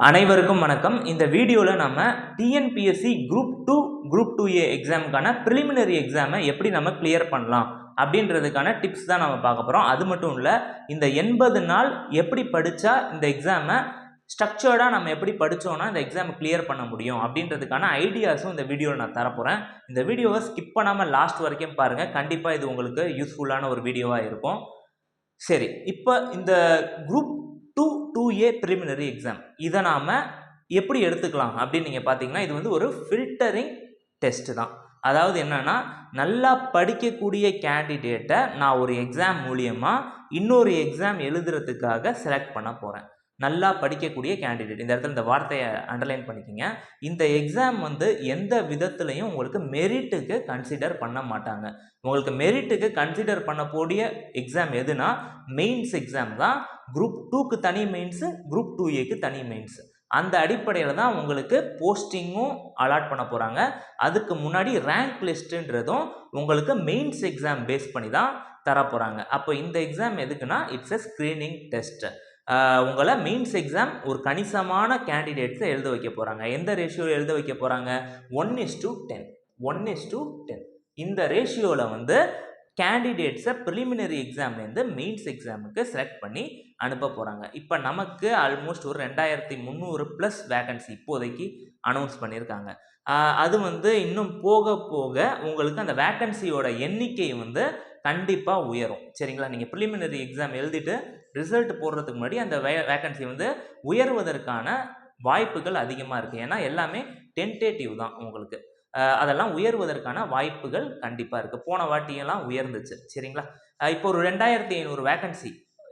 அனைவருக்கும் வணக்கம். இந்த வீடியோவில் நம்ம TNPSC group two group two A எக்ஸாமுக்கான preliminary எக்ஸாமை எப்படி நம்ம கிளியர் பண்ணலாம் அப்படின்றதுக்கான டிப்ஸ் தான் நம்ம பார்க்க போகிறோம் அது மட்டும் இல்லை இந்த எண்பது நாள் எப்படி படித்தா இந்த எக்ஸாமை ஸ்ட்ரக்சர்டாக நம்ம எப்படி படித்தோன்னா இந்த எக்ஸாமை கிளியர் பண்ண முடியும் அப்படின்றதுக்கான ஐடியாஸும் இந்த வீடியோவில் நான் தரப்போகிறேன் இந்த வீடியோவை ஸ்கிப் பண்ணாமல் லாஸ்ட் வரைக்கும் பாருங்கள் கண்டிப்பாக இது உங்களுக்கு யூஸ்ஃபுல்லான ஒரு வீடியோவாக இருக்கும். சரி இப்போ இந்த group two two A preliminary exam இதை நாம் எப்படி எடுத்துக்கலாம் அப்படின்னு நீங்கள் பார்த்தீங்கன்னா இது வந்து ஒரு ஃபில்டரிங் டெஸ்ட்டு தான். அதாவது என்னென்னா நல்லா படிக்கக்கூடிய கேண்டிடேட்டை நான் ஒரு எக்ஸாம் மூலியமாக இன்னொரு எக்ஸாம் எழுதுறதுக்காக செலக்ட் பண்ண போகிறேன் நல்லா படிக்கக்கூடிய கேண்டிடேட் இந்த இடத்துல இந்த வார்த்தையை அண்டர்லைன் பண்ணிக்கோங்க. இந்த எக்ஸாம் வந்து எந்த விதத்துலையும் உங்களுக்கு மெரிட்டுக்கு கன்சிடர் பண்ண மாட்டாங்க. உங்களுக்கு மெரிட்டுக்கு கன்சிடர் பண்ணக்கூடிய எக்ஸாம் எதுனா மெயின்ஸ் எக்ஸாம் தான். குரூப் டூக்கு தனி மெயின்ஸு குரூப் டூ ஏக்கு தனி மெயின்ஸு அந்த அடிப்படையில் தான் உங்களுக்கு போஸ்டிங்கும் அலாட் பண்ண போகிறாங்க அதுக்கு முன்னாடி ரேங்க் லிஸ்ட்டுன்றதும் உங்களுக்கு மெயின்ஸ் எக்ஸாம் பேஸ் பண்ணி தான் தர போகிறாங்க அப்போ இந்த எக்ஸாம் எதுக்குன்னா இட்ஸ் எ ஸ்க்ரீனிங் டெஸ்ட்டு உங்களை மெயின்ஸ் எக்ஸாம் ஒரு கணிசமான கேண்டிடேட்ஸை எழுத வைக்க போகிறாங்க எந்த ரேஷியோவில் எழுத வைக்க போகிறாங்க one is to ten one is to ten இந்த ரேஷியோவில் வந்து கேண்டிடேட்ஸை ப்ரிலிமினரி எக்ஸாம்லேருந்து மெயின்ஸ் எக்ஸாமுக்கு செலக்ட் பண்ணி அனுப்ப போகிறாங்க இப்போ நமக்கு ஆல்மோஸ்ட் ஒரு ரெண்டாயிரத்தி முந்நூறு ப்ளஸ் வேகன்சி இப்போதைக்கு அனௌன்ஸ் பண்ணியிருக்காங்க அது வந்து இன்னும் போக போக உங்களுக்கு அந்த வேக்கன்சியோட எண்ணிக்கை வந்து கண்டிப்பாக உயரும். சரிங்களா? நீங்கள் ப்ரிலிமினரி எக்ஸாம் எழுதிட்டு ரிசல்ட் போடுறதுக்கு முன்னாடி அந்த வே வேக்கன்சி வந்து உயர்வதற்கான வாய்ப்புகள் அதிகமாக இருக்குது ஏன்னா எல்லாமே டென்டேட்டிவ் தான் உங்களுக்கு. அதெல்லாம் உயர்வதற்கான வாய்ப்புகள் கண்டிப்பாக இருக்குது போன வாட்டியெல்லாம் உயர்ந்துச்சு. சரிங்களா? இப்போ ஒரு ரெண்டாயிரத்தி ஐநூறு வேக்கன்சி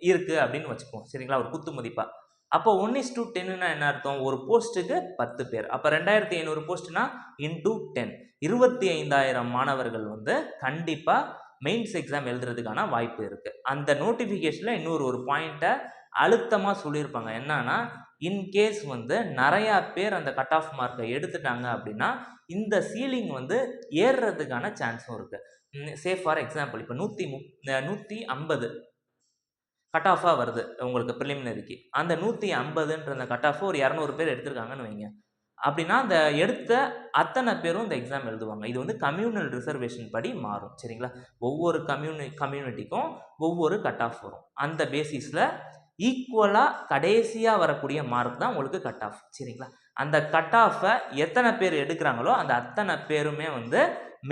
இருக்குது அப்படின்னு வச்சுப்போம் சரிங்களா? ஒரு குத்து மதிப்பாக அப்போ ஒன் இஸ் டூ டென்னுனா என்ன அர்த்தம்? ஒரு போஸ்ட்டுக்கு பத்து பேர். அப்போ ரெண்டாயிரத்தி ஐநூறு போஸ்ட்னா இன்டூ டென் இருபத்தி ஐந்தாயிரம் மாணவர்கள் வந்து கண்டிப்பாக மெயின்ஸ் எக்ஸாம் எழுதுறதுக்கான வாய்ப்பு இருக்குது அந்த நோட்டிஃபிகேஷனில் இன்னொரு ஒரு பாயிண்ட்டை அழுத்தமாக சொல்லியிருப்பாங்க. என்னன்னா இன்கேஸ் வந்து நிறையா பேர் அந்த கட் ஆஃப் மார்க்கை எடுத்துட்டாங்க அப்படின்னா இந்த சீலிங் வந்து ஏறுறதுக்கான சான்ஸும் இருக்குது சே ஃபார் எக்ஸாம்பிள் இப்போ நூற்றி முப் நூற்றி ஐம்பது கட் ஆஃபாக வருது உங்களுக்கு ப்ரிலிமினரிக்கு அந்த நூற்றி ஐம்பதுன்ற அந்த கட் ஆஃபை ஒரு இரநூறு பேர் எடுத்திருக்காங்கன்னு வைங்க. அப்படின்னா அந்த எடுத்த அத்தனை பேரும் இந்த எக்ஸாம் எழுதுவாங்க. இது வந்து கம்யூனல் ரிசர்வேஷன் படி மாறும். சரிங்களா? ஒவ்வொரு கம்யூனி கம்யூனிட்டிக்கும் ஒவ்வொரு கட் ஆஃப் வரும். அந்த பேசிஸில் ஈக்குவலாக கடைசியாக வரக்கூடிய மார்க் தான் உங்களுக்கு கட் ஆஃப் சரிங்களா? அந்த கட் ஆஃபை எத்தனை பேர் எடுக்கிறாங்களோ அந்த அத்தனை பேருமே வந்து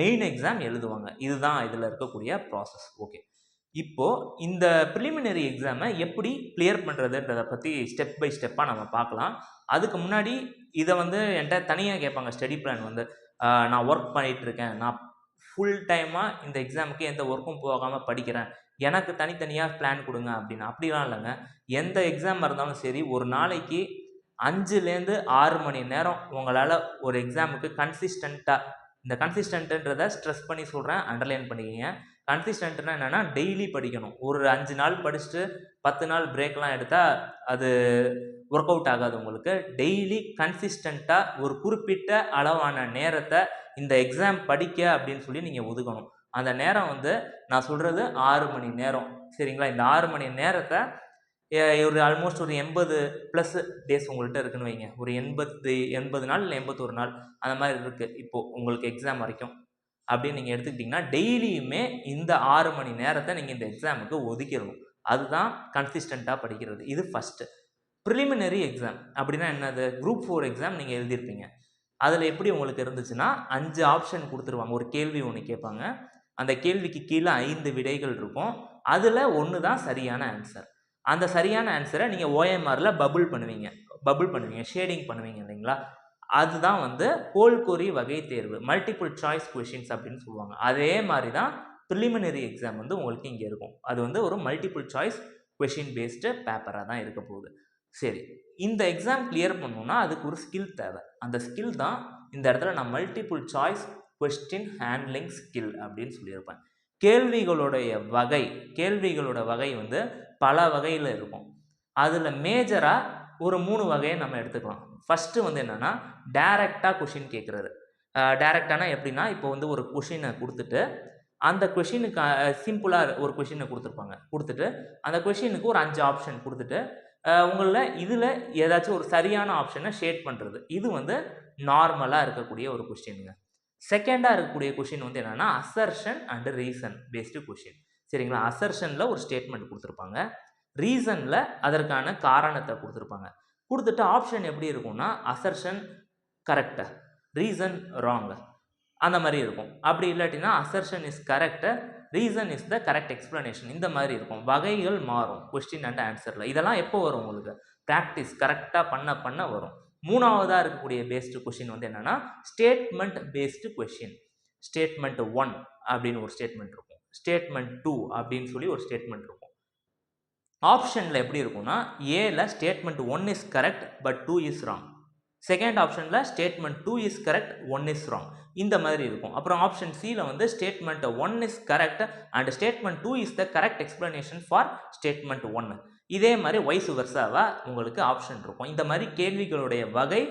மெயின் எக்ஸாம் எழுதுவாங்க. இதுதான் இதில் இருக்கக்கூடிய ப்ராசஸ் ஓகே இப்போது இந்த ப்ரிலிமினரி எக்ஸாமை எப்படி கிளியர் பண்ணுறதுன்றதை பற்றி ஸ்டெப் பை ஸ்டெப்பாக நம்ம பார்க்கலாம். அதுக்கு முன்னாடி இதை வந்து என்கிட்ட தனியாக கேட்பாங்க ஸ்டடி பிளான் வந்து. நான் ஒர்க் பண்ணிகிட்ருக்கேன் நான் ஃபுல் டைமாக இந்த எக்ஸாமுக்கு எந்த ஒர்க்கும் போகாமல் படிக்கிறேன். எனக்கு தனித்தனியாக பிளான் கொடுங்க அப்படின்னு. அப்படிலாம் இல்லைங்க. எந்த எக்ஸாம் இருந்தாலும் சரி ஒரு நாளைக்கு அஞ்சுலேருந்து ஆறு மணி நேரம் உங்களால் ஒரு எக்ஸாமுக்கு கன்சிஸ்டண்ட்டாக இந்த கன்சிஸ்டன்ட்டுன்றதை ஸ்ட்ரெஸ் பண்ணி சொல்கிறேன் அண்டர்லைன் பண்ணிக்கிங்க. கன்சிஸ்டன்ட்னா என்னென்னா டெய்லி படிக்கணும். ஒரு அஞ்சு நாள் படிச்சுட்டு பத்து நாள் பிரேக்லாம் எடுத்தால் அது ஒர்க் அவுட் ஆகாது உங்களுக்கு. டெய்லி கன்சிஸ்டண்ட்டாக ஒரு குறிப்பிட்ட அளவான நேரத்தை இந்த எக்ஸாம் படிக்க அப்படின்னு சொல்லி நீங்கள் ஒதுக்கணும். அந்த நேரம் வந்து நான் சொல்கிறது ஆறு மணி நேரம். சரிங்களா? இந்த ஆறு மணி நேரத்தை ஒரு ஆல்மோஸ்ட் ஒரு எண்பது ப்ளஸ் டேஸ் உங்கள்கிட்ட இருக்குன்னு வைங்க. ஒரு எண்பத்து எண்பது நாள் இல்லை எண்பத்தொரு நாள். அந்த மாதிரி இருக்குது இப்போது உங்களுக்கு எக்ஸாம் வரைக்கும். அப்படின்னு நீங்கள் எடுத்துக்கிட்டிங்கன்னா டெய்லியுமே இந்த ஆறு மணி நேரத்தை நீங்கள் இந்த எக்ஸாமுக்கு ஒதுக்கிடணும். அதுதான் கன்சிஸ்டண்ட்டாக படிக்கிறது. இது ஃபஸ்ட்டு ப்ரிலிமினரி எக்ஸாம் அப்படின்னா என்னது? குரூப் ஃபோர் எக்ஸாம் நீங்கள் எழுதியிருப்பீங்க. அதில் எப்படி உங்களுக்கு இருந்துச்சுன்னா அஞ்சு ஆப்ஷன் கொடுத்துருவாங்க. ஒரு கேள்வி ஒன்று கேட்பாங்க. அந்த கேள்விக்கு கீழே ஐந்து விடைகள் இருக்கும். அதில் ஒன்று தான் சரியான ஆன்சர் அந்த சரியான ஆன்சரை நீங்கள் ஓஎம்ஆரில் பபுள் பண்ணுவீங்க. பபுள் பண்ணுவீங்க. ஷேடிங் பண்ணுவீங்க இல்லைங்களா? அதுதான் வந்து கோல்கொரி வகை தேர்வு. மல்டிபிள் சாய்ஸ் கொஷின்ஸ் அப்படின்னு சொல்லுவாங்க. அதே மாதிரி தான் ப்ரிலிமினரி எக்ஸாம் வந்து உங்களுக்கு இங்கே இருக்கும். அது வந்து ஒரு மல்டிபிள் சாய்ஸ் கொஷின் பேஸ்டு பேப்பராக தான் இருக்க போகுது. சரி. இந்த எக்ஸாம் கிளியர் பண்ணணுன்னா அதுக்கு ஒரு ஸ்கில் தேவை. அந்த ஸ்கில் தான் இந்த இடத்துல நான் multiple choice question handling skill அப்படின்னு சொல்லியிருப்பேன். கேள்விகளுடைய வகை கேள்விகளோட வகை வந்து பல வகையில் இருக்கும். அதில் மேஜராக ஒரு மூணு வகையை நம்ம எடுத்துக்கலாம். ஃபஸ்ட்டு வந்து என்னென்னா டேரெக்டாக கொஷின் கேட்குறது டேரெக்டானா எப்படின்னா இப்போ வந்து ஒரு கொஷினை கொடுத்துட்டு அந்த கொஷினுக்கு சிம்பிளாக ஒரு கொஷினை கொடுத்துருப்பாங்க. கொடுத்துட்டு அந்த கொஷினுக்கு ஒரு அஞ்சு ஆப்ஷன் கொடுத்துட்டு உங்களில் இதில் ஏதாச்சும் ஒரு சரியான ஆப்ஷனை ஷேட் பண்ணுறது இது வந்து நார்மலாக இருக்கக்கூடிய ஒரு கொஷினுங்க செகண்டாக இருக்கக்கூடிய கொஷின் வந்து என்னென்னா assertion and reason based question சரிங்களா? அசர்ஷனில் ஒரு ஸ்டேட்மெண்ட் கொடுத்துருப்பாங்க. ரீசனில் அதற்கான காரணத்தை கொடுத்துருப்பாங்க. கொடுத்துட்டு ஆப்ஷன் எப்படி இருக்கும்னா அசர்ஷன் கரெக்டு ரீசன் ராங் அந்த மாதிரி இருக்கும். அப்படி இல்லாட்டினா assertion is correct reason is the correct explanation இந்த மாதிரி இருக்கும். வகைகள் மாறும். கொஸ்டின் அண்ட் ஆன்சரில் இதெல்லாம் எப்போ வரும் உங்களுக்கு? ப்ராக்டிஸ் கரெக்டாக பண்ண பண்ண வரும். மூணாவதாக இருக்கக்கூடிய பேஸ்டு கொஷின் வந்து என்னென்னா statement based question statement one அப்படின்னு ஒரு ஸ்டேட்மெண்ட் இருக்கும். ஸ்டேட்மெண்ட் டூ அப்படின்னு சொல்லி ஒரு ஸ்டேட்மெண்ட் இருக்கும். ஆப்ஷனில் எப்படி இருக்கும்னா ஏல statement one is correct but two is wrong second ஆப்ஷனில் statement two is correct one is wrong இந்த மாதிரி இருக்கும். அப்புறம் ஆப்ஷன் சியில் வந்து statement one is correct and statement two is the correct explanation for statement one இதே மாதிரி வயசு வருஷாவாக உங்களுக்கு ஆப்ஷன் இருக்கும். இந்த மாதிரி கேள்விகளுடைய வகை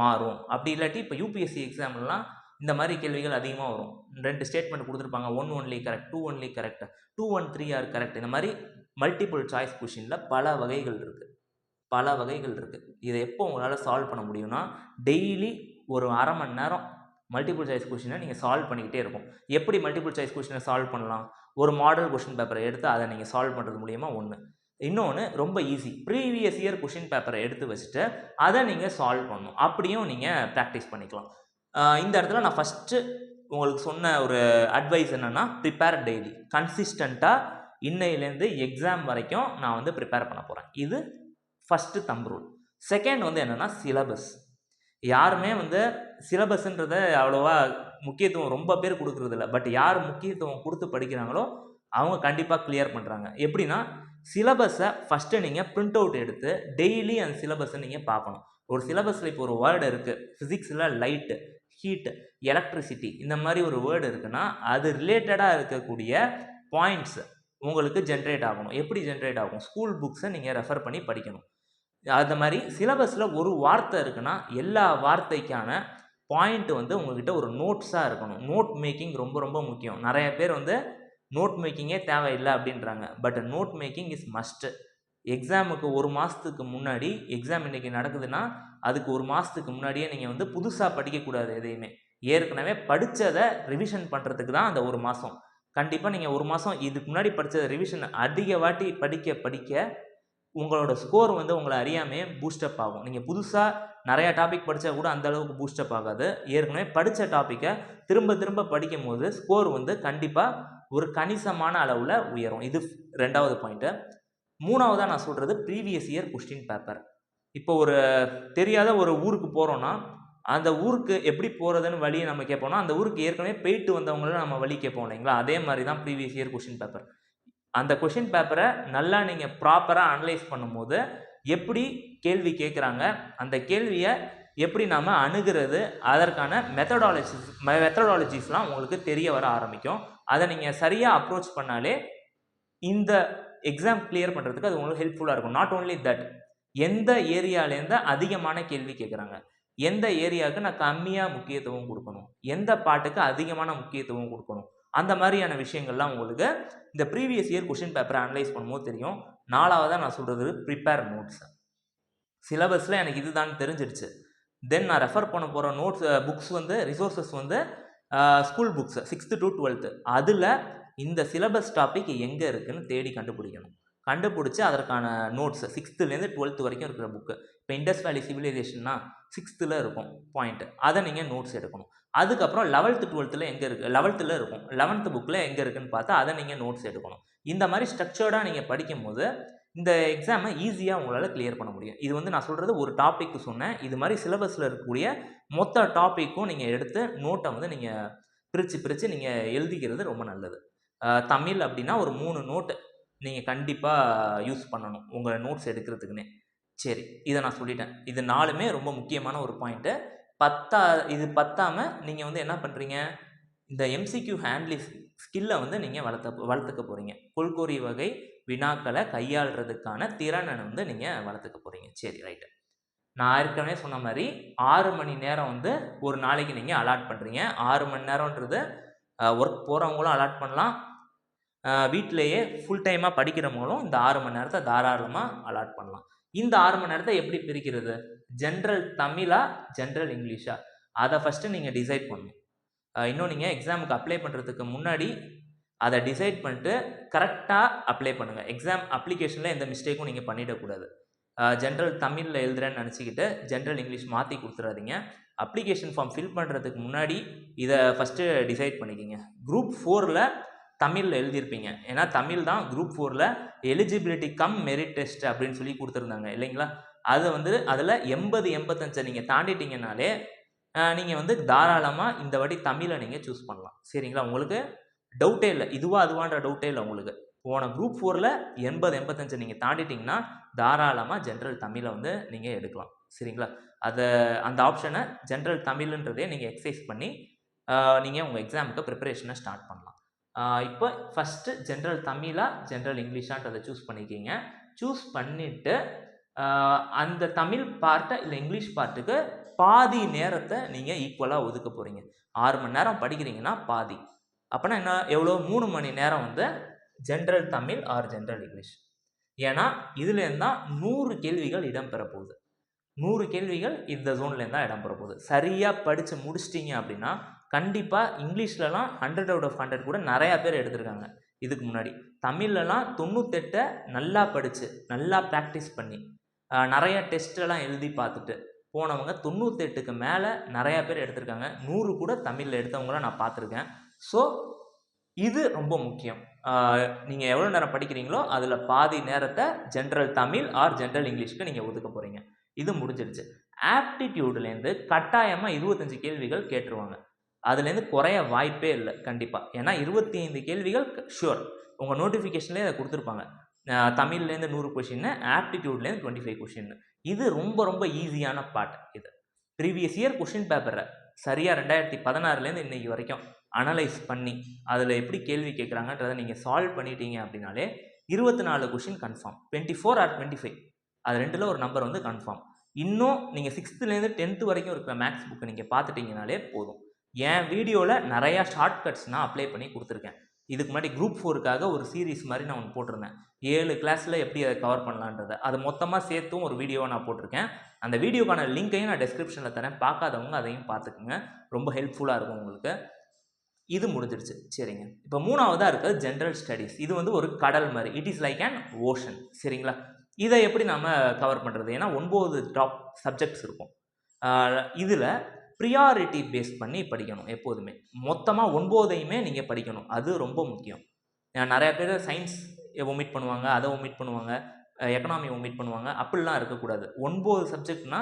மாறும். அப்படி இல்லாட்டி இப்போ யூபிஎஸ்சி எக்ஸாம்லாம் இந்த மாதிரி கேள்விகள் அதிகமாக வரும். ரெண்டு ஸ்டேட்மெண்ட் கொடுத்துருப்பாங்க. One only correct two only correct two one three are correct இந்த மாதிரி மல்டிபிள் சாய்ஸ் கொஷினில் பல வகைகள் இருக்குது பல வகைகள் இருக்குது இதை எப்போ உங்களால் சால்வ் பண்ண முடியும்னா டெய்லி ஒரு அரை மணி நேரம் மல்டிபிள் சாய்ஸ் கொஷினை நீங்கள் சால்வ் பண்ணிக்கிட்டே இருக்கும். எப்படி மல்டிபிள் சாய்ஸ் கொஷினை சால்வ் பண்ணலாம்? ஒரு மாடல் கொஷின் பேப்பரை எடுத்து அதை நீங்கள் சால்வ் பண்ணுறது மூலியமாக ஒன்று இன்னொன்று ரொம்ப ஈஸி ப்ரீவியஸ் இயர் கொஷின் பேப்பரை எடுத்து வச்சுட்டு அதை நீங்கள் சால்வ் பண்ணணும். அப்படியும் நீங்கள் ப்ராக்டிஸ் பண்ணிக்கலாம். இந்த இடத்துல நான் ஃபஸ்ட்டு உங்களுக்கு சொன்ன ஒரு அட்வைஸ் என்னென்னா ப்ரிப்பேர் டெய்லி கன்சிஸ்டண்ட்டாக இன்னையிலேருந்து எக்ஸாம் வரைக்கும் நான் வந்து ப்ரிப்பேர் பண்ண போகிறேன் இது ஃபஸ்ட்டு தம் ரூல் செகண்ட் வந்து என்னென்னா சிலபஸ் யாருமே வந்து சிலபஸ்ன்றத அவ்வளோவா முக்கியத்துவம் ரொம்ப பேர் கொடுக்குறது இல்லை பட் யார் முக்கியத்துவம் கொடுத்து படிக்கிறாங்களோ அவங்க கண்டிப்பாக கிளியர் பண்ணுறாங்க எப்படின்னா சிலபஸை ஃபஸ்ட்டு நீங்கள் ப்ரிண்ட் அவுட் எடுத்து டெய்லி அந்த சிலபஸை நீங்கள் பார்க்கணும். ஒரு சிலபஸில் இப்போ ஒரு வேர்டு இருக்குது ஃபிசிக்ஸில் லைட்டு ஹீட்டு எலக்ட்ரிசிட்டி இந்த மாதிரி ஒரு வேர்டு இருக்குன்னா அது ரிலேட்டடாக இருக்கக்கூடிய பாயிண்ட்ஸ் உங்களுக்கு ஜென்ரேட் ஆகணும். எப்படி ஜென்ரேட் ஆகும்? ஸ்கூல் புக்ஸை நீங்கள் ரெஃபர் பண்ணி படிக்கணும். அந்த மாதிரி சிலபஸில் ஒரு வார்த்தை இருக்குன்னா எல்லா வார்த்தைக்கான பாயிண்ட் வந்து உங்ககிட்ட ஒரு நோட்ஸாக இருக்கணும். நோட் மேக்கிங் ரொம்ப ரொம்ப முக்கியம். நிறைய பேர் வந்து நோட் மேக்கிங்கே தேவையில்லை அப்படின்றாங்க. But note making is must எக்ஸாமுக்கு ஒரு மாதத்துக்கு முன்னாடி எக்ஸாம் இன்றைக்கி நடக்குதுன்னா அதுக்கு ஒரு மாதத்துக்கு முன்னாடியே நீங்கள் வந்து புதுசாக படிக்கக்கூடாது எதையுமே. ஏற்கனவே படித்ததை ரிவிஷன் பண்ணுறதுக்கு தான் அந்த ஒரு மாதம் கண்டிப்பாக நீங்கள் ஒரு மாதம் இதுக்கு முன்னாடி படித்ததை ரிவிஷன் அதிக வாட்டி படிக்க படிக்க உங்களோட ஸ்கோர் வந்து உங்களை அறியாமே பூஸ்டப் ஆகும். நீங்கள் புதுசாக நிறையா டாபிக் படித்தா கூட அந்த அளவுக்கு பூஸ்டப் ஆகாது. ஏற்கனவே படித்த டாப்பிக்கை திரும்ப திரும்ப படிக்கும் போது ஸ்கோர் வந்து கண்டிப்பாக ஒரு கணிசமான அளவில் உயரும். இது ரெண்டாவது பாயிண்ட்டு மூணாவதாக நான் சொல்கிறது ப்ரீவியஸ் இயர் கொஸ்டின் பேப்பர் இப்போ ஒரு தெரியாத ஒரு ஊருக்கு போகிறோன்னா அந்த ஊருக்கு எப்படி போகிறதுன்னு வழியை நம்ம கேட்போம்னா அந்த ஊருக்கு ஏற்கனவே போயிட்டு வந்தவங்கள நம்ம வழி கேட்போம் இல்லைங்களா? அதே மாதிரி தான் ப்ரீவியஸ் இயர் கொஸ்டின் பேப்பர் அந்த கொஷின் பேப்பரை நல்லா நீங்கள் ப்ராப்பராக அனலைஸ் பண்ணும்போது எப்படி கேள்வி கேட்குறாங்க அந்த கேள்வியை எப்படி நாம் அணுகிறது அதற்கான மெத்தடாலஜிஸ் மெத்தடாலஜிஸ்லாம் உங்களுக்கு தெரிய வர ஆரம்பிக்கும். அதை நீங்கள் சரியாக அப்ரோச் பண்ணாலே இந்த எக்ஸாம் கிளியர் பண்ணுறதுக்கு அது உங்களுக்கு ஹெல்ப்ஃபுல்லாக இருக்கும். நாட் ஓன்லி தட் எந்த ஏரியாலேருந்து அதிகமான கேள்வி கேட்குறாங்க எந்த ஏரியாவுக்கு நான் கம்மியாக முக்கியத்துவம் கொடுக்கணும் எந்த பாட்டுக்கு அதிகமான முக்கியத்துவம் கொடுக்கணும் அந்த மாதிரியான விஷயங்கள்லாம் உங்களுக்கு இந்த ப்ரீவியஸ் இயர் கொஷின் பேப்பரை அனலைஸ் பண்ணும்போது தெரியும். நாலாவதாக நான் சொல்கிறது ப்ரிப்பேர் நோட்ஸ் சிலபஸில் எனக்கு இதுதான் தெரிஞ்சிடுச்சு. தென் நான் ரெஃபர் பண்ண போகிற நோட்ஸ் புக்ஸ் வந்து ரிசோர்ஸஸ் வந்து school books sixth to twelfth அதில் இந்த சிலபஸ் டாபிக் எங்கே இருக்குதுன்னு தேடி கண்டுபிடிக்கணும். கண்டுபிடிச்சி அதற்கான நோட்ஸ் சிக்ஸ்த்துலேருந்து டுவெல்த்து வரைக்கும் இருக்கிற புக்கு இப்போ இண்டஸ் வேலி சிவிலைசேஷன்னா சிக்ஸ்த்தில் இருக்கும் பாயிண்ட்டு அதை நீங்கள் நோட்ஸ் எடுக்கணும். அதுக்கப்புறம் லெவல்த்து டுவெல்த்தில் எங்கே இருக்குது லெவல்த்தில் இருக்கும். லெவன்த்து புக்கில் எங்கே இருக்குதுன்னு பார்த்தா அதை நீங்கள் நோட்ஸ் எடுக்கணும். இந்த மாதிரி ஸ்ட்ரக்சர்டாக நீங்கள் படிக்கும்போது இந்த எக்ஸாமை ஈஸியாக உங்களால் கிளியர் பண்ண முடியும். இது வந்து நான் சொல்கிறது ஒரு டாப்பிக்கு சொன்னேன். இது மாதிரி சிலபஸில் இருக்கக்கூடிய மொத்த டாப்பிக்கும் நீங்கள் எடுத்து நோட்டை வந்து நீங்கள் பிரித்து பிரித்து நீங்கள் எழுதிக்கிறது ரொம்ப நல்லது. தமிழ் அப்படின்னா ஒரு மூணு நோட்டு நீங்கள் கண்டிப்பாக யூஸ் பண்ணணும். உங்கள் நோட்ஸ் எடுக்கிறதுக்குன்னே. சரி இதை நான் சொல்லிட்டேன். இது நாலுமே ரொம்ப முக்கியமான ஒரு பாயிண்ட்டு பத்தா இது பத்தாமல் நீங்கள் வந்து என்ன பண்ணுறீங்க இந்த எம்சிக்யூ ஹேண்ட்லி ஸ்கில்லை வந்து நீங்கள் வளர்த்த வளர்த்துக்க போகிறீங்க கொள்கோரி வகை வினாக்களை கையாளுறதுக்கான திறனை வந்து நீங்கள் வளர்த்துக்க போகிறீங்க சரி ரைட்டு நான் ஏற்கனவே சொன்ன மாதிரி ஆறு மணி நேரம் வந்து ஒரு நாளைக்கு நீங்கள் அலாட் பண்ணுறீங்க ஆறு மணி நேரம்ன்றது ஒர்க் போகிறவங்களும் அலாட் பண்ணலாம். வீட்டிலையே ஃபுல் டைமாக படிக்கிறவங்களும் இந்த ஆறு மணி நேரத்தை தாராளமாக அலாட் பண்ணலாம். இந்த ஆறு மணி நேரத்தை எப்படி பிரிக்கிறது? ஜென்ரல் தமிழா ஜென்ரல் இங்கிலீஷா அதை ஃபஸ்ட்டு நீங்கள் டிசைட் பண்ணணும். இன்னும் நீங்கள் எக்ஸாமுக்கு அப்ளை பண்ணுறதுக்கு முன்னாடி அதை டிசைட் பண்ணிட்டு கரெக்டாக அப்ளை பண்ணுங்கள் எக்ஸாம் அப்ளிகேஷனில் எந்த மிஸ்டேக்கும் நீங்கள் பண்ணிடக்கூடாது. ஜென்ரல் தமிழில் எழுதுறேன்னு நினச்சிக்கிட்டு ஜென்ரல் இங்கிலீஷ் மாற்றி கொடுத்துறாதீங்க. அப்ளிகேஷன் ஃபார்ம் ஃபில் பண்ணுறதுக்கு முன்னாடி இதை ஃபஸ்ட்டு டிசைட் பண்ணிக்கிங்க. குரூப் ஃபோரில் தமிழில் எழுதியிருப்பீங்க. ஏன்னா தமிழ் தான் குரூப் ஃபோரில் எலிஜிபிலிட்டி கம் மெரிட் டெஸ்ட் அப்படின்னு சொல்லி கொடுத்துருந்தாங்க. இல்லைங்களா? அது வந்து அதில் எண்பது எண்பத்தஞ்சை நீங்கள் தாண்டிட்டீங்கனாலே நீங்கள் வந்து தாராளமாக இந்த வாட்டி தமிழை நீங்கள் சூஸ் பண்ணலாம். சரிங்களா? உங்களுக்கு டவுட்டே இல்லை. இதுவா அதுவான்ற டவுட்டே இல்லை உங்களுக்கு. போன குரூப் ஃபோரில் எண்பது எண்பத்தஞ்சை நீங்கள் தாண்டிட்டிங்கன்னா தாராளமாக ஜென்ரல் தமிழை வந்து நீங்கள் எடுக்கலாம். சரிங்களா? அதை அந்த ஆப்ஷனை ஜென்ரல் தமிழ்ன்றதே நீங்கள் எக்ஸசைஸ் பண்ணி நீங்கள் உங்கள் எக்ஸாமுக்கு ப்ரிப்பரேஷனை ஸ்டார்ட் பண்ணலாம். இப்போ ஃபஸ்ட்டு ஜென்ரல் தமிழா ஜென்ரல் இங்கிலீஷான்றதை சூஸ் பண்ணிக்கிங்க. சூஸ் பண்ணிவிட்டு அந்த தமிழ் பார்ட்டை இல்லை இங்கிலீஷ் பார்ட்டுக்கு பாதி நேரத்தை நீங்கள் ஈக்குவலாக ஒதுக்க போகிறீங்க ஆறு மணி நேரம் படிக்கிறீங்கன்னா பாதி. அப்போனா என்ன எவ்வளோ? மூணு மணி நேரம் வந்து general Tamil or general English. ஏன்னா இதுலேருந்து தான் நூறு கேள்விகள் இடம்பெற போகுது நூறு கேள்விகள் இந்த ஜோன்லேருந்து தான் இடம்பெற போகுது சரியாக படித்து முடிச்சிட்டிங்க அப்படின்னா கண்டிப்பாக இங்கிலீஷ்லலாம் ஹண்ட்ரட் அவுட் ஆஃப் ஹண்ட்ரட் கூட நிறையா பேர் எடுத்திருக்காங்க. இதுக்கு முன்னாடி. தமிழ்லலாம் தொண்ணூத்தெட்டை நல்லா படித்து நல்லா ப்ராக்டிஸ் பண்ணி நிறைய டெஸ்ட்டெல்லாம் எழுதி பார்த்துட்டு போனவங்க தொண்ணூத்தெட்டுக்கு மேலே நிறையா பேர் எடுத்திருக்காங்க. நூறு கூட தமிழில் எடுத்தவங்கள நான் பார்த்துருக்கேன். ஸோ இது ரொம்ப முக்கியம். நீங்கள் எவ்வளோ நேரம் படிக்கிறீங்களோ அதில் பாதி நேரத்தை ஜென்ரல் தமிழ் ஆர் ஜென்ரல் இங்கிலீஷ்க்கு நீங்கள் ஒதுக்க போகிறீங்க இது முடிஞ்சிடுச்சு ஆப்டிடியூட்லேருந்து கட்டாயமாக இருபத்தஞ்சி கேள்விகள் கேட்டுருவாங்க. அதுலேருந்து குறைய வாய்ப்பே இல்லை கண்டிப்பாக ஏன்னா இருபத்தி ஐந்து கேள்விகள் ஷுர் உங்கள் நோட்டிஃபிகேஷன்லேயே அதை கொடுத்துருப்பாங்க. தமிழ்லேருந்து நூறு கொஷின்னு ஆப்டிடியூட்லேருந்து டுவெண்ட்டி ஃபைவ் கொஷின் இது ரொம்ப ரொம்ப ஈஸியான பார்ட் இது. ப்ரீவியஸ் இயர் கொஷின் பேப்பரை சரியாக ரெண்டாயிரத்தி பதினாறுலேருந்து இன்றைக்கி வரைக்கும் அனலைஸ் பண்ணி அதில் எப்படி கேள்வி கேட்குறாங்கன்றதை நீங்கள் சால்வ் பண்ணிட்டீங்க அப்படின்னாலே இருபத்தி நாலு question confirm twenty four or twenty five அது ரெண்டில் ஒரு நம்பர் வந்து கன்ஃபார்ம் இன்னும் நீங்கள் சிக்ஸ்த்துலேருந்து டென்த்து வரைக்கும் இருக்கிற மேக்ஸ் புக்கை நீங்கள் பார்த்துட்டீங்கனாலே போதும். என் வீடியோவில் நிறையா ஷார்ட்கட்ஸ் நான் அப்ளை பண்ணி கொடுத்துருக்கேன். இதுக்கு முன்னாடி குரூப் ஃபோருக்காக ஒரு சீரிஸ் மாதிரி நான் ஒன்று போட்டிருந்தேன். ஏழு கிளாஸில் எப்படி அதை கவர் பண்ணலான்றதை. அது மொத்தமாக சேர்த்தும் ஒரு வீடியோவை நான் போட்டிருக்கேன். அந்த வீடியோக்கான லிங்க்கையும் நான் டெஸ்கிரிப்ஷனில் தரேன். பார்க்காதவங்க அதையும் பார்த்துக்குங்க. ரொம்ப ஹெல்ப்ஃபுல்லாக இருக்கும் உங்களுக்கு. இது முடிஞ்சிருச்சு சரிங்க. இப்போ மூணாவதாக இருக்கிறது ஜென்ரல் ஸ்டடீஸ் இது வந்து ஒரு கடல் மாதிரி. It is like and ocean சரிங்களா? இதை எப்படி நம்ம கவர் பண்ணுறது ஏன்னா ஒன்பது டாப் சப்ஜெக்ட்ஸ் இருக்கும். இதில் ப்ரியாரிட்டி பேஸ் பண்ணி படிக்கணும் எப்போதுமே. மொத்தமாக ஒன்பதையுமே நீங்கள் படிக்கணும். அது ரொம்ப முக்கியம். நிறையா பேர் சயின்ஸ் ஒமிட் பண்ணுவாங்க அதை ஒமிட் பண்ணுவாங்க எக்கனாமி ஒமிட் பண்ணுவாங்க. அப்படிலாம் இருக்கக்கூடாது. ஒன்பது சப்ஜெக்ட்னா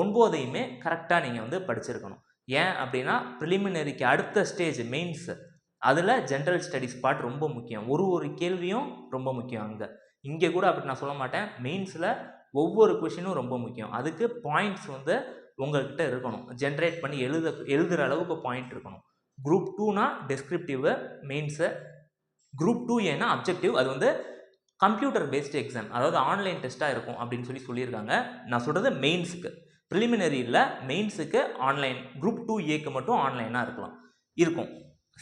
ஒன்பதையுமே கரெக்டாக நீங்கள் வந்து படிச்சிருக்கணும். ஏன் அப்படின்னா ப்ரிலிமினரிக்கு அடுத்த ஸ்டேஜ் மெயின்ஸ் அதில் ஜென்ரல் ஸ்டடீஸ் பார்ட் ரொம்ப முக்கியம். ஒரு ஒரு கேள்வியும் ரொம்ப முக்கியம் அங்கே. இங்கே கூட அப்படி நான் சொல்ல மாட்டேன். மெயின்ஸில் ஒவ்வொரு கொஷினும் ரொம்ப முக்கியம். அதுக்கு பாயிண்ட்ஸ் வந்து உங்கள்கிட்ட இருக்கணும். ஜென்ரேட் பண்ணி எழுத எழுதுகிற அளவுக்கு பாயிண்ட் இருக்கணும். குரூப் டூனா டெஸ்கிரிப்டிவு மெயின்ஸு குரூப் டூ ஏன்னா அப்ஜெக்டிவ் அது வந்து கம்ப்யூட்டர் பேஸ்டு எக்ஸாம் அதாவது ஆன்லைன் டெஸ்ட்டாக இருக்கும் அப்படின்னு சொல்லி சொல்லியிருக்காங்க. நான் சொல்கிறது மெயின்ஸுக்கு ப்ரிலிமினரியில் மெயின்ஸுக்கு ஆன்லைன் குரூப் டூ ஏக்கு மட்டும் ஆன்லைனாக இருக்கலாம். இருக்கும்.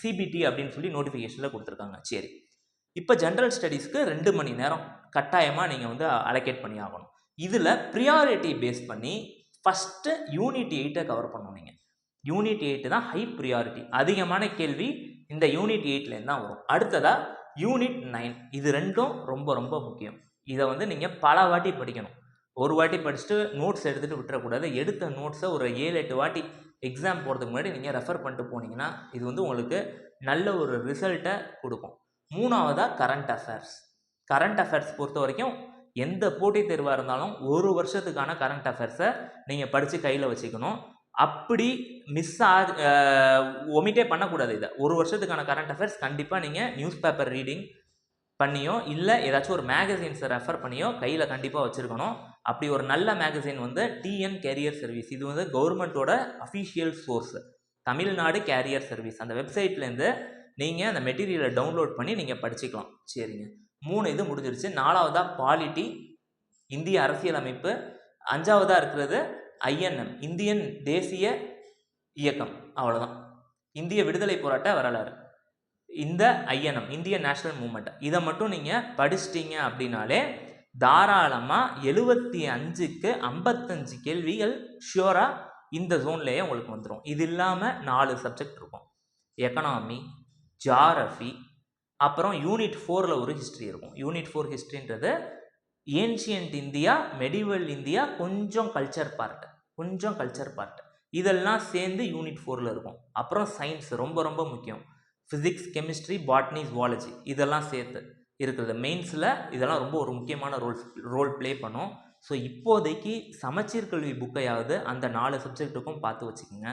சிபிடி அப்படின்னு சொல்லி நோட்டிஃபிகேஷனில் கொடுத்துருக்காங்க. சரி. இப்போ ஜென்ரல் ஸ்டடீஸ்க்கு ரெண்டு மணி நேரம் கட்டாயமாக நீங்கள் வந்து அலோகேட் பண்ணி ஆகணும். இதில் ப்ரியாரிட்டி பேஸ் பண்ணி ஃபஸ்ட்டு யூனிட் எயிட்டை கவர் பண்ணணும் நீங்கள் யூனிட் எயிட்டு தான் ஹை ப்ரியாரிட்டி அதிகமான கேள்வி இந்த யூனிட் எயிட்லேருந்து தான் வரும். அடுத்ததாக யூனிட் நைன் இது ரெண்டும் ரொம்ப ரொம்ப முக்கியம். இதை வந்து நீங்கள் பல வாட்டி படிக்கணும். ஒரு வாட்டி படிச்சுட்டு நோட்ஸ் எடுத்துகிட்டு விட்டுறக்கூடாது. எடுத்த நோட்ஸை ஒரு ஏழு எட்டு வாட்டி எக்ஸாம் போகிறதுக்கு முன்னாடி நீங்கள் ரெஃபர் பண்ணிட்டு போனீங்கன்னா இது வந்து உங்களுக்கு நல்ல ஒரு ரிசல்ட்டை கொடுக்கும். மூணாவதாக கரண்ட் அஃபேர்ஸ் கரண்ட் அஃபேர்ஸ் பொறுத்த வரைக்கும் எந்த போட்டித் தேர்வாக இருந்தாலும் ஒரு வருஷத்துக்கான கரண்ட் அஃபேர்ஸை நீங்கள் படித்து கையில் வச்சுக்கணும். அப்படி மிஸ் ஆ ஒமிட்டே பண்ணக்கூடாது இதை. ஒரு வருஷத்துக்கான கரண்ட் அஃபேர்ஸ் கண்டிப்பாக நீங்கள் நியூஸ் பேப்பர் ரீடிங் பண்ணியோ இல்லை ஏதாச்சும் ஒரு மேகசின்ஸை ரெஃபர் பண்ணியோ கையில் கண்டிப்பாக வச்சுருக்கணும். அப்படி ஒரு நல்ல மேகசின் வந்து டிஎன் கேரியர் சர்வீஸ் இது வந்து கவர்மெண்ட்டோட official source Tamil Nadu career service அந்த வெப்சைட்லேருந்து நீங்கள் அந்த மெட்டீரியலை டவுன்லோட் பண்ணி நீங்கள் படிச்சுக்கலாம். சரிங்க. மூணு இது முடிஞ்சிருச்சு. நாலாவதாக பாலிட்டி இந்திய அரசியலமைப்பு அஞ்சாவதாக இருக்கிறது ஐஎன்எம் இந்தியன் தேசிய இயக்கம். அவ்வளோதான் இந்திய விடுதலை போராட்ட வரலாறு. இந்த ஐஎன்எம் இந்தியன் நேஷனல் மூமெண்ட் இதை மட்டும் நீங்கள் படிச்சிட்டிங்க அப்படின்னாலே தாராளமாக எழுபத்தி அஞ்சுக்கு ஐம்பத்தஞ்சு கேள்விகள் ஷியோராக இந்த ஜோன்லேயே உங்களுக்கு வந்துடும் இது இல்லாமல் நாலு சப்ஜெக்ட் இருக்கும். எக்கனாமி ஜாரஃபி அப்புறம் யூனிட் ஃபோரில் ஒரு ஹிஸ்ட்ரி இருக்கும். யூனிட் ஃபோர் ஹிஸ்ட்ரின்றது ஏன்ஷியன்ட் இந்தியா மெடிவல் இந்தியா கொஞ்சம் கல்ச்சர் பார்ட் கொஞ்சம் கல்ச்சர் பார்ட் இதெல்லாம் சேர்ந்து யூனிட் ஃபோரில் இருக்கும். அப்புறம் சயின்ஸ் ரொம்ப ரொம்ப முக்கியம். ஃபிசிக்ஸ் கெமிஸ்ட்ரி பாட்னி ஜுவாலஜி இதெல்லாம் சேர்த்து இருக்கிறது. மெயின்ஸில் இதெல்லாம் ரொம்ப ஒரு முக்கியமான ரோல் ரோல் ப்ளே பண்ணும். ஸோ இப்போதைக்கு சமச்சீர் கல்வி புக்கையாவது அந்த நாலு சப்ஜெக்ட்டுக்கும் பார்த்து வச்சுக்கோங்க.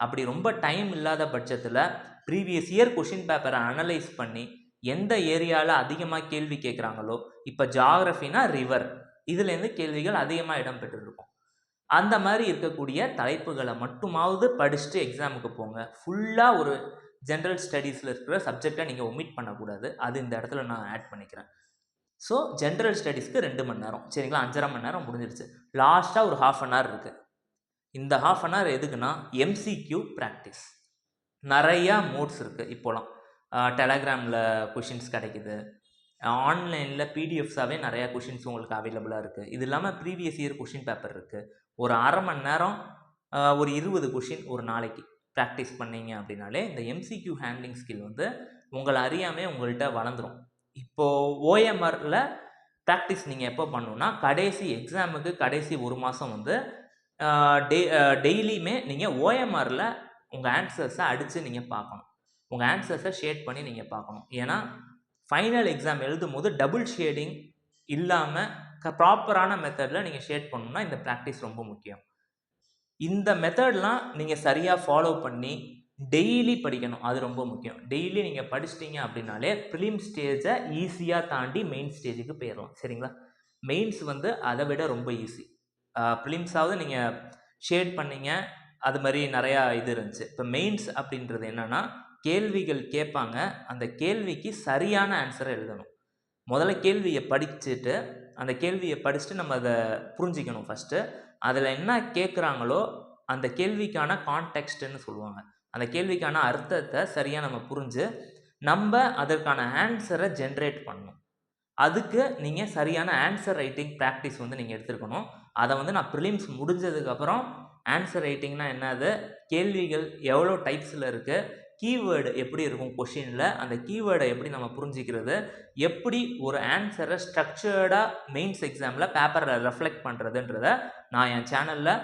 அப்படி ரொம்ப டைம் இல்லாத பட்சத்தில் ப்ரீவியஸ் இயர் கொஷின் பேப்பரை அனலைஸ் பண்ணி எந்த ஏரியாவில் அதிகமாக கேள்வி கேட்குறாங்களோ இப்போ ஜாகிரஃபினா ரிவர் இதுலேருந்து கேள்விகள் அதிகமாக இடம் பெற்றுருக்கும் அந்த மாதிரி இருக்கக்கூடிய தலைப்புகளை மட்டுமாவது படிச்சுட்டு எக்ஸாமுக்கு போங்க. ஃபுல்லாக ஒரு ஜென்ரல் ஸ்டடீஸில் இருக்கிற சப்ஜெக்டை நீங்கள் ஒமிட் பண்ணக்கூடாது. அது இந்த இடத்துல நான் ஆட் பண்ணிக்கிறேன். ஸோ ஜென்ரல் ஸ்டடீஸ்க்கு ரெண்டு மணி நேரம். சரிங்களா? அஞ்சரை மணி நேரம் முடிஞ்சிருச்சு. லாஸ்ட்டாக ஒரு ஹாஃப் அன் ஹவர் இருக்குது இந்த ஹாஃப் அன் ஹவர் எதுக்குன்னா எம்சிக்யூ ப்ராக்டிஸ் நிறையா மோட்ஸ் இருக்குது இப்போலாம். டெலகிராமில் கொஷின்ஸ் கிடைக்குது. ஆன்லைனில் பிடிஎஃப்ஸாகவே நிறையா கொஷின்ஸ் உங்களுக்கு அவைலபிளாக இருக்குது இது இல்லாமல் ப்ரீவியஸ் இயர் கொஷின் பேப்பர் இருக்குது ஒரு அரை மணி நேரம் ஒரு இருபது கொஷின் ஒரு நாளைக்கு ப்ராக்டிஸ் பண்ணீங்க அப்படின்னாலே இந்த எம்சிக்யூ ஹேண்ட்லிங் ஸ்கில் வந்து உங்களை அறியாமே உங்கள்கிட்ட வளர்ந்துடும் இப்போது ஓஎம்ஆரில் ப்ராக்டிஸ் நீங்கள் எப்போ பண்ணணுன்னா கடைசி எக்ஸாமுக்கு கடைசி ஒரு மாதம் வந்து டெய் டெய்லியுமே நீங்கள் ஓஎம்ஆரில் உங்கள் ஆன்சர்ஸை அடித்து நீங்கள் பார்க்கணும். உங்கள் ஆன்சர்ஸை ஷேட் பண்ணி நீங்கள் பார்க்கணும். ஏன்னா ஃபைனல் எக்ஸாம் எழுதும் போது டபுள் ஷேடிங் இல்லாமல் க ப்ராப்பரான மெத்தடில் நீங்கள் ஷேட் பண்ணணும்னா இந்த ப்ராக்டிஸ் ரொம்ப முக்கியம். இந்த மெத்தட்லாம் நீங்கள் சரியாக ஃபாலோ பண்ணி டெய்லி படிக்கணும். அது ரொம்ப முக்கியம். டெய்லி நீங்கள் படிச்சிட்டிங்க அப்படின்னாலே ப்ரிலிம் ஸ்டேஜை ஈஸியாக தாண்டி மெயின் ஸ்டேஜுக்கு போயிடலாம் சரிங்களா? மெயின்ஸ் வந்து அதை விட ரொம்ப ஈஸி ப்ரிலிம்ஸாவது நீங்கள் ஷேட் பண்ணீங்க. அது மாதிரி நிறையா இது இருந்துச்சு. இப்போ மெயின்ஸ் அப்படின்றது என்னென்னா கேள்விகள் கேட்பாங்க. அந்த கேள்விக்கு சரியான ஆன்சரை எழுதணும். முதல்ல கேள்வியை படிச்சுட்டு அந்த கேள்வியை படிச்சுட்டு நம்ம அதை புரிஞ்சிக்கணும் ஃபஸ்ட்டு அதில் என்ன கேட்குறாங்களோ அந்த கேள்விக்கான கான்டெக்ஸ்ட்டுன்னு சொல்லுவாங்க. அந்த கேள்விக்கான அர்த்தத்தை சரியாக நம்ம புரிஞ்சு நம்ம அதற்கான ஆன்சரை ஜென்ரேட் பண்ணணும். அதுக்கு நீங்கள் சரியான ஆன்சர் ரைட்டிங் ப்ராக்டிஸ் வந்து நீங்கள் எடுத்துருக்கணும். அதை வந்து நான் ப்ரிலிம்ஸ் முடிஞ்சதுக்கப்புறம் ஆன்சர் ரைட்டிங்னா என்னது? கேள்விகள் எவ்வளோ டைப்ஸில் இருக்குது கீவேர்டு எப்படி இருக்கும் கொஷினில் அந்த கீவேர்டை எப்படி நம்ம புரிஞ்சிக்கிறது? எப்படி ஒரு ஆன்சரை ஸ்ட்ரக்சர்டாக மெயின்ஸ் எக்ஸாமில் பேப்பரில் ரெஃப்ளெக்ட் பண்ணுறதுன்றத நான் என் சேனலில்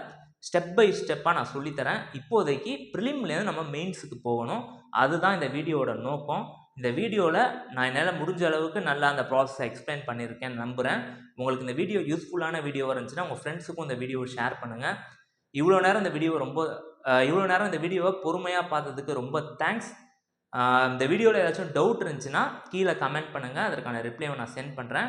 ஸ்டெப் பை ஸ்டெப்பாக நான் சொல்லித்தரேன். இப்போதைக்கு ப்ரிலிம்லேருந்து நம்ம மெயின்ஸுக்கு போகணும். அதுதான் இந்த வீடியோவோட நோக்கம். இந்த வீடியோவில் நான் என்னால் முடிஞ்ச அளவுக்கு நல்லா அந்த ப்ராசஸை எக்ஸ்பிளைன் பண்ணியிருக்கேன்னு நம்புகிறேன் உங்களுக்கு இந்த வீடியோ யூஸ்ஃபுல்லான வீடியோவாக இருந்துச்சுன்னா உங்கள் ஃப்ரெண்ட்ஸுக்கும் இந்த வீடியோவை ஷேர் பண்ணுங்கள் இவ்வளோ நேரம் இந்த வீடியோ ரொம்ப இவ்வளோ நேரம் இந்த வீடியோவை பொறுமையாக பார்த்ததுக்கு ரொம்ப தேங்க்ஸ் இந்த வீடியோவில் ஏதாச்சும் டவுட் இருந்துச்சுன்னா கீழே கமெண்ட் பண்ணுங்கள் அதற்கான ரிப்ளைவை நான் சென்ட் பண்ணுறேன்